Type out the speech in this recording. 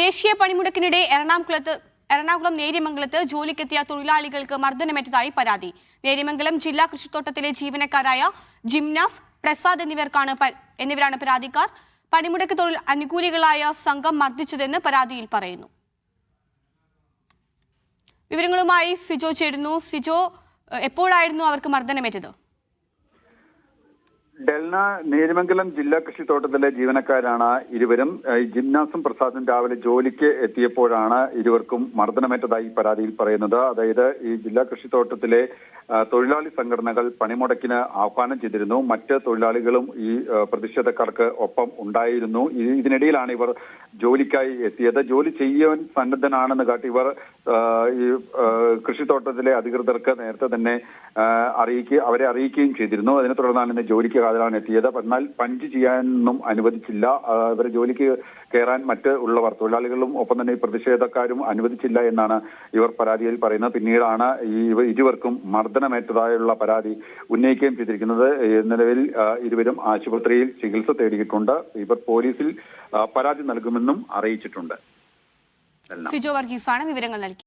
ദേശീയ പണിമുടക്കിനിടെ എറണാകുളത്ത് എറണാകുളം നേര്യമംഗലത്ത് ജോലിക്കെത്തിയ തൊഴിലാളികൾക്ക് മർദ്ദനമേറ്റതായി പരാതി. നേര്യമംഗലം ജില്ലാ കൃഷിത്തോട്ടത്തിലെ ജീവനക്കാരായ ജിംനാസ് പ്രസാദ് എന്നിവർക്കാണ് എന്നിവരാണ് പരാതിക്കാർ. പണിമുടക്ക് തൊഴിൽ അനുകൂലികളായ സംഘം മർദ്ദിച്ചതെന്ന് പരാതിയിൽ പറയുന്നു. വിവരങ്ങളുമായി സിജോ ചേരുന്നു. സിജോ എപ്പോഴായിരുന്നു അവർക്ക് മർദ്ദനമേറ്റത്? ഡെൽന നേരിമംഗലം ജില്ലാ കൃഷിത്തോട്ടത്തിലെ ജീവനക്കാരാണ് ഇരുവരും. ജിംനാസും പ്രസാദും രാവിലെ ജോലിക്ക് എത്തിയപ്പോഴാണ് ഇരുവർക്കും മർദ്ദനമേറ്റതായി പരാതിയിൽ പറയുന്നത്. അതായത് ഈ ജില്ലാ കൃഷിത്തോട്ടത്തിലെ തൊഴിലാളി സംഘടനകൾ പണിമുടക്കിന് ആഹ്വാനം ചെയ്തിരുന്നു. മറ്റ് തൊഴിലാളികളും ഈ പ്രതിഷേധക്കാർക്ക് ഒപ്പം ഉണ്ടായിരുന്നു. ഇതിനിടയിലാണ് ഇവർ ജോലിക്കായി എത്തിയത്. ജോലി ചെയ്യാൻ സന്നദ്ധനാണെന്ന് കാട്ടി ഇവർ ഈ കൃഷിത്തോട്ടത്തിലെ അധികൃതർക്ക് നേരത്തെ തന്നെ അറിയിക്കുക അവരെ അറിയിക്കുകയും ചെയ്തിരുന്നു. അതിനെ തുടർന്നാണ് ഇന്ന് ജോലിക്ക് ഹാജരാൻ എത്തിയത്. എന്നാൽ പഞ്ച് ചെയ്യാനൊന്നും അനുവദിച്ചില്ല. ഇവരെ ജോലിക്ക് കയറാൻ മറ്റ് ഉള്ളവർ തൊഴിലാളികളും ഒപ്പം തന്നെ പ്രതിഷേധക്കാരും അനുവദിച്ചില്ല എന്നാണ് ഇവർ പരാതിയിൽ പറയുന്നത്. പിന്നീടാണ് ഈ ഇരുവർക്കും മർദ്ദനമേറ്റതായുള്ള പരാതി ഉന്നയിക്കുകയും ചെയ്തിരിക്കുന്നത്. നിലവിൽ ഇരുവരും ആശുപത്രിയിൽ ചികിത്സ തേടിയിട്ടുണ്ട്. ഇവർ പോലീസിൽ പരാതി നൽകുമെന്നും അറിയിച്ചിട്ടുണ്ട്. ഫിജോ വർഗീസാണ് വിവരങ്ങൾ നൽകി